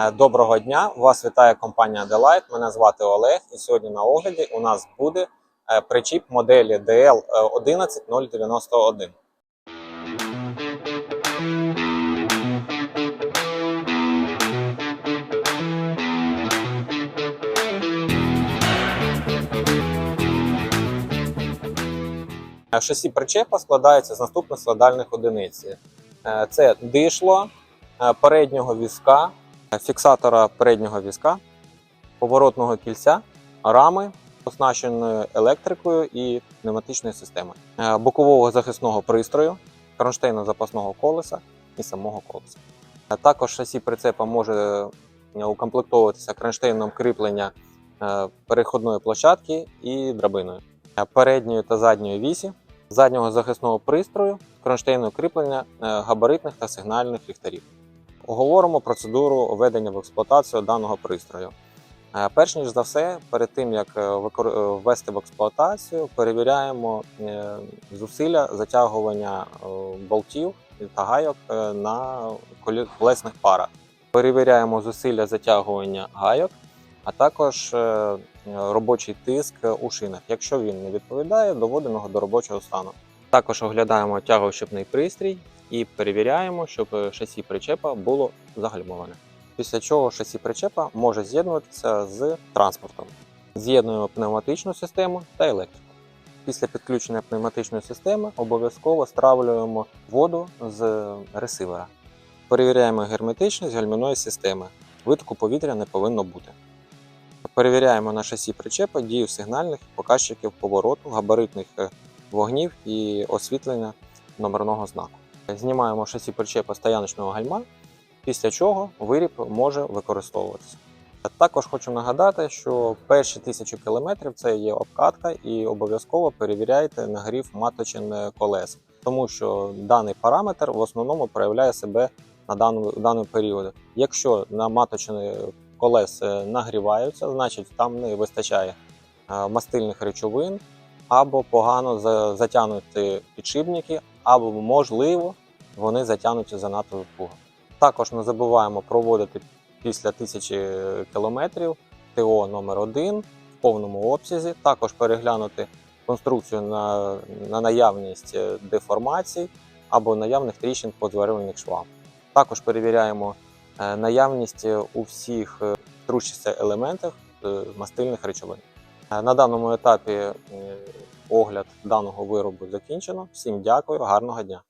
Е, Доброго дня! Вас вітає компанія Delight. Мене звати Олег. І сьогодні на огляді у нас буде е, причіп моделі DL 11091. Е, Шасі причепа складається з наступних складальних одиниць. Це дишло переднього візка, фіксатора переднього візка, поворотного кільця, рами, оснащеної електрикою і пневматичною системою, е, бокового захисного пристрою, кронштейну запасного колеса і самого колеса. Е, Також шасі прицепа може е, укомплектовуватися кронштейном кріплення переходної площадки і драбиною, передньої та задньої вісі, заднього захисного пристрою, кронштейну кріплення габаритних та сигнальних ліхтарів. Оговоримо процедуру введення в експлуатацію даного пристрою. Е, Перш ніж за все, перед тим як е, е, ввести в експлуатацію, перевіряємо зусилля затягування болтів та гайок на колесних парах. Перевіряємо зусилля затягування гайок, а також робочий тиск у шинах. Якщо він не відповідає, доводимо його до робочого стану. Також оглядаємо тягощипний пристрій і перевіряємо, щоб шасі причепа було загальмоване. Після чого шасі причепа може з'єднуватися з транспортом. З'єднуємо пневматичну систему та електрику. Після підключення пневматичної системи обов'язково стравлюємо воду з ресивера. Перевіряємо герметичність гальмівної системи. Витоку повітря не повинно бути. Перевіряємо на шасі причепа дію сигнальних показчиків повороту, габаритних е, вогнів і освітлення номерного знаку. Знімаємо шасі причепа стояночного гальма, після чого виріб може використовуватися. Також хочу нагадати, що перші тисячі кілометрів це є обкатка, і обов'язково перевіряйте нагрів маточин колес, тому що даний параметр в основному проявляє себе на даному, даний період. Якщо на маточини колес нагріваються, значить там не вистачає е, мастильних речовин, або погано за- затягнуті підшипники, або можливо вони затягнуті занадто туго. Також не забуваємо проводити після тисячі кілометрів ТО номер 1 в повному обсязі. Також переглянути конструкцію на, на наявність е, деформацій або наявних тріщин по зварювальних швам. Також перевіряємо е, наявність е, у всіх трущихся елементах мастильних речовин. Е, На даному етапі огляд даного виробу закінчено. Всім дякую, гарного дня!